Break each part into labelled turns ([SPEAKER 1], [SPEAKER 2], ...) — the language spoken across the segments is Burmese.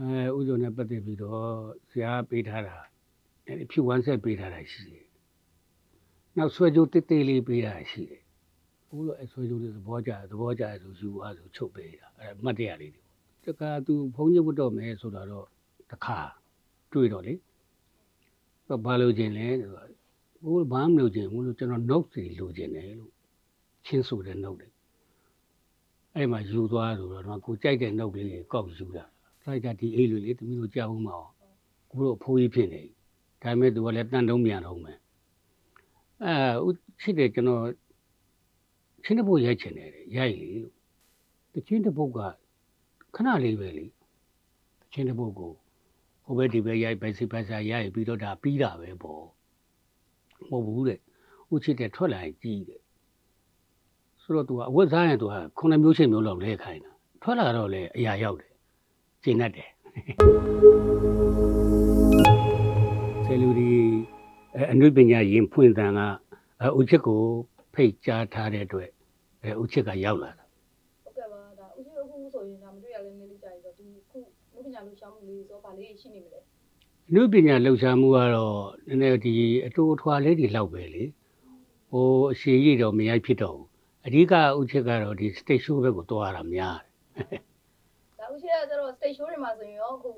[SPEAKER 1] အဲဥစုံနဲ့ပတ်သက်ပြီးတော့ဆရာပေးထားတာအဲဒီဖြူဝမ်းဆက်ပေးထားတာရှိတယ်နောက်ဆွဲကြိုးတိတ်တိတ်လေးပေးတာရှိတယ်ဘူးလို့အဲဆွဲကြိုးလေးသဘောကျတယ်သဘောကျတယ်ဆိုယူသွားဆိုချုပ်ပေးတာအဲမှတ်တရလေးတွေတခါသူဘုန်းကြီးဝတ်တော့မယ်ဆိုတာတော့တခါတွေ့တော့လေတော့ဘာလို့ခြင်းလဲဆိုတော့ဘူးဘာမှမလုပ်ခြင်းဘူးလို့ကျွန်တော် note စီလိုခြင်းတယ်လို့ချင်းဆိုတဲ့ note တွေအဲ့မှာယူသွားဆိုတော့တော့ကိုကြိုက်တဲ့ note လေးကိုကောက်ယူတာ စိုက်ကဒီအိတ်လေးလေတမီးတို့ကြောက်ဦးမအောင်ကိုတို့အဖိုးကြီးဖြစ်နေဒါပေမဲ့သူကလည်းတန်တုံးမြန်တော့မယ်အဲဥဖြစ်တယ်ကျွန်တော်ချင်းတပုတ်ရိုက်ချင်တယ်တဲ့ရိုက်လေလို့တချင်းတပုတ်ကခဏလေးပဲလေတချင်းတပုတ်ကိုဟိုဘက်ဒီဘက်ရိုက်ပဲစိပတ်စာရိုက်ပြီးတော့ဒါပြီးတာပဲပေါ့မဟုတ်ဘူးတဲ့ဥချစ်တဲ့ထွက်လာရင်ကြီးတယ်ဆိုတော့ तू ကအဝတ်စားရင် तू ကခုနှစ်မျိုးချင်းမျိုးလောက်လဲခိုင်းတာထွက်လာတော့လေအရာရောက်တယ် ကျင်တတ်တယ်ဆယ်လူဒီအဲအနုပညာရင်ဖွင့်တန်ကဥချစ်ကိုဖိတ်ကြားထားတဲ့အတွက်အဲဥချစ်ကရောက်လာတာ
[SPEAKER 2] ဟုတ်ကဲ့ပါဒါဥရှိအခုဆိုရင်ဒါမတွေ့ရလဲနည်းလေးကြာပြီဆိုတော့ဒီခုလူပညာလှူရှာမှုလေးဆိုတော့ဗာလေးရှိနေမလဲ
[SPEAKER 1] အနုပညာလှူရှာမှုကတော့နည်းနည်းဒီအတူအထွာလေးတွေလောက်ပဲလေဟိုအရှိကြီးတော့မရိုက်ဖြစ်တော့ဘူးအဓိကဥချစ်ကတော့ဒီ stage show ဘက်ကိုတွားတာများတယ်
[SPEAKER 2] ဒါဥရှိကကျတော့ stage show တွေမှာဆိုရင်ရောအခု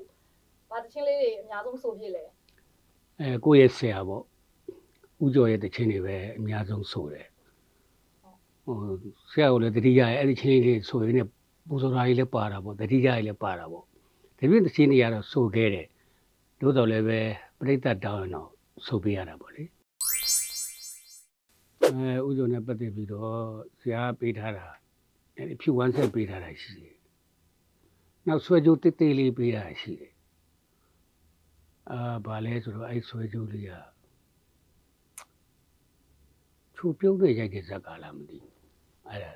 [SPEAKER 2] ဗာတချင်းလေးတွေအများဆုံးဆိုဖြစ်လဲ
[SPEAKER 1] အဲကိုယ့်ရဲ့ဆရာပေါ့ဥကျော်ရဲ့တခြင်းတွေပဲအများဆုံးဆိုတယ်ဟိုဆရာကလည်းတတိယရဲ့အဲ့ဒီချင်းလေးတွေဆိုရင်လည်းပူဇော်တာကြီးလည်းပါတာပေါ့တတိယကြီးလည်းပါတာပေါ့ဒီပြည့်တခြင်းတွေကတော့ဆိုခဲ့တယ်တို့တော်လည်းပဲပြိဿတ်တောင်းရင်တော့ဆိုပေးရတာပေါ့လေအဲဥကျော်နဲ့ပတ်သက်ပြီးတော့ဆရာပေးထားတာအဲ့ဒီဖြူဝမ်းဆက်ပေးထားတာရှိတယ် နောက်ဆွဲကြိုးတိတ်တိတ်လေးပေးတာရှိတယ်အာဘာလဲဆိုတော့အဲ့ဆွဲကြိုးလေးကချူပြုံးနေရိုက်တဲ့ဇက်ကာလားမသိဘူးအဲ့ဒါ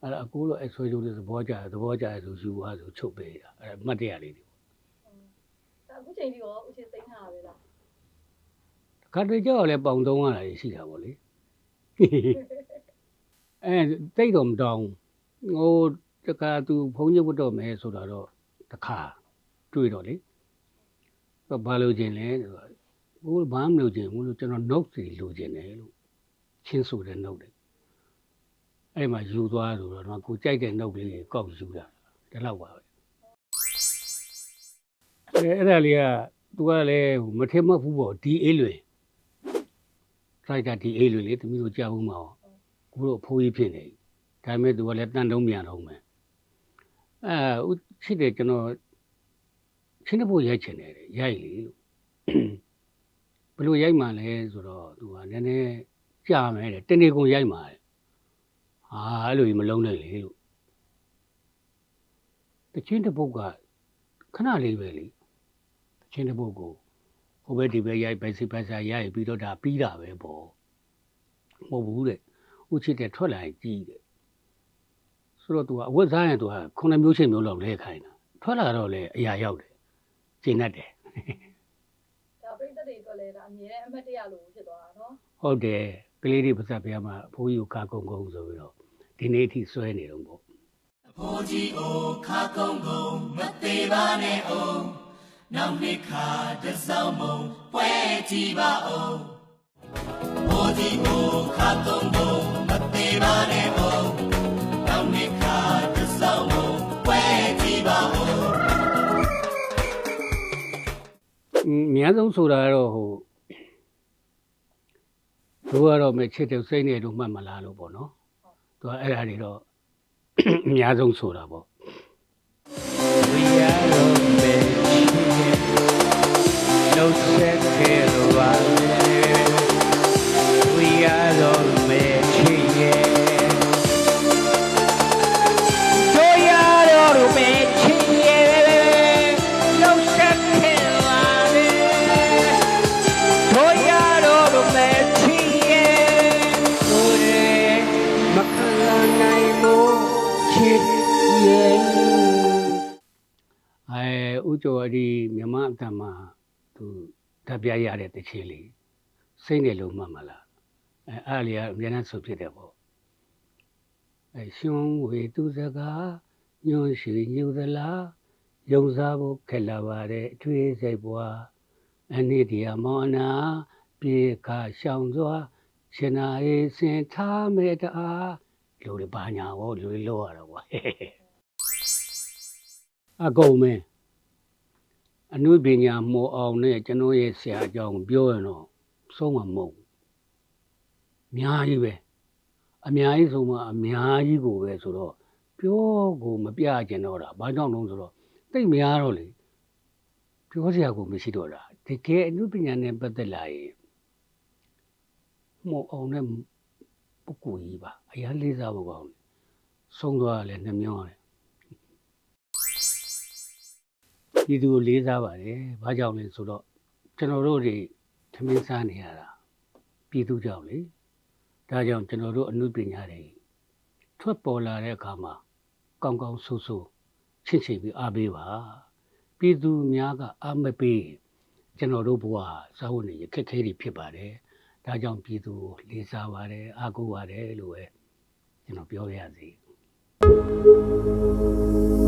[SPEAKER 1] အဲ့ဒါအကူလို့အဲ့ဆွဲကြိုးလေးသဘောကျတယ်သဘောကျတယ်ဆိုယူသွားဆိုချုပ်ပေးတာအဲ့ဒါမှတ်တရလေးတွေ
[SPEAKER 2] ဒါအခုချိန်ထိရောဥရှိသိမ်းထားတာပဲလား
[SPEAKER 1] ခါတွေကြောက်လည်းပေါင်သုံးရတာရှိတာပေါ့လေအဲတိတ်တော့မတောင်းဟို တခါသူဘုန်းကြီးဝတ်တော့မယ်ဆိုတာတော့တခါတွေ့တော့လေတော့ဘာလို့ခြင်းလဲဆိုတော့ဘူးဘာမှမလုပ်ခြင်းဘူးလို့ကျွန်တော် note စီလိုခြင်းတယ်လို့ချင်းဆိုတဲ့ note တွေအဲ့မှာယူသွားဆိုတော့တော့ကိုကြိုက်တဲ့ note လေးကိုကောက်ယူတာဒါတော့ပါပဲအဲအဲ့ဒါလေးကသူကလည်းဟိုမထင်မှတ်ဘူးပေါ့ဒီအေးလွင်စိုက်ကဒီအေးလွင်လေတမီးတို့ကြောက်ဦးမအောင်ကိုတို့အဖိုးကြီးဖြစ်နေဒါပေမဲ့သူကလည်းတန်တုံးမြန်တော့မယ် အဲဥဖြစ်တယ်ကျွန်တော်ချင်းတပုတ်ရိုက်ချင်တယ်တဲ့ရိုက်လေလို့ဘယ်လိုရိုက်မှလဲဆိုတော့သူကနည်းနည်းကြာမယ်တဲ့တနေကုန်ရိုက်မှာတဲ့ဟာအဲ့လိုကြီးမလုံးနဲ့လေလို့တချင်းတပုတ်ကခဏလေးပဲလေတချင်းတပုတ်ကိုဟိုဘက်ဒီဘက်ရိုက်ပဲစိပတ်စာရိုက်ပြီးတော့ဒါပြီးတာပဲပေါ့မဟုတ်ဘူးတဲ့ဥချစ်တဲ့ထွက်လာရင်ကြီးတယ် ဆိုတော့သူကအဝတ်စားရင်သူကခုနှစ်မျိုးချင်းမျိုးလောက်လဲခိုင်းတာထွက်လာတော့လေအရာရောက်တယ်ကျင်တတ်တယ်
[SPEAKER 2] ဒါပြိသက်တွေအတွက်လည်းဒါအမြဲတမ်းအမှတ်တရလို့ဖြစ်သွားတာနော်
[SPEAKER 1] ဟုတ်တယ်ကလေးတွေပါစပ်ပြားမှာအဖိုးကြီးကိုကာကုန်းကုန်းဆိုပြီးတော့ဒီနေ့အထိဆွဲနေတော့ပေါ့
[SPEAKER 3] ဖိုးကြီးအိုခါကုန်းကုန်းမသေးပါနဲ့အောင်နောက်နှစ်ခါတစောင်းမုံပွဲကြည့်ပါအောင်ဖိုးကြီးအိုခါကုန်းကုန်း အင်းအ
[SPEAKER 1] များဆုံးဆိုတာကတော့ဟိုတို့ကတော့မချစ်တဲ့စိတ်နဲ့တို့မှတ်မလားလို့ပေါ့နော်သူကအဲ့ဒါတွေတော့အများဆုံးဆိုတာပေါ့ We are on the No secret We အဲဥကျော်အဒီမြမအတ္တမှာသူဓာတ်ပြရတဲ့တခြင်းလေးစိတ်နဲ့လုံးမှတ်မလားအဲအားလေးကအများနဲ့ဆိုဖြစ်တယ်ပေါ့အဲရှင်ဝေသူစကားညွန်ရှိညူသလားယုံစားဖို့ခက်လာပါတယ်အထွေးစိတ်ပွားအနိဒီယမောနာပြေခါရှောင်စွာရှင်နာရေးစင်ထားမေတ္တာလူတွေဘာညာဟောလူတွေလောက်ရတော့ကွာအကုန်မင်း အနုပညာမောအောင်နဲ့ကျွန်တော်ရဲ့ဆရာအကြောင်းပြောရင်တော့ဆုံးမှာမဟုတ်ဘူးအများကြီးပဲအများကြီးဆုံးမအများကြီးကိုပဲဆိုတော့ပြောကိုမပြကျင်တော့တာဘာကြောင့်လဲဆိုတော့တိတ်များတော့လေပြောစရာကိုမရှိတော့တာတကယ်အနုပညာနဲ့ပတ်သက်လာရင်မောအောင်နဲ့ပုဂ္ဂိုလ်ကြီးပါအရာလေးစားဖို့ကောင်းတယ်ဆုံးသွားတယ်နှမျောတယ် ပြည်သူကိုလေးစားပါတယ်။ဘာကြောင့်လဲဆိုတော့ကျွန်တော်တို့တွေသမင်းစားနေရတာပြည်သူကြောင့်လေ။ဒါကြောင့်ကျွန်တော်တို့အမှုပညာတွေထွက်ပေါ်လာတဲ့အခါမှာကောင်းကောင်းဆိုးဆိုးချစ်ချစ်ပြီးအားပေးပါ။ပြည်သူများကအားမပေးကျွန်တော်တို့ဘဝစာဝတ်နေရခက်ခဲတွေဖြစ်ပါတယ်။ဒါကြောင့်ပြည်သူကိုလေးစားပါတယ်အားကိုးပါတယ်လို့ပဲကျွန်တော်ပြောရစီ။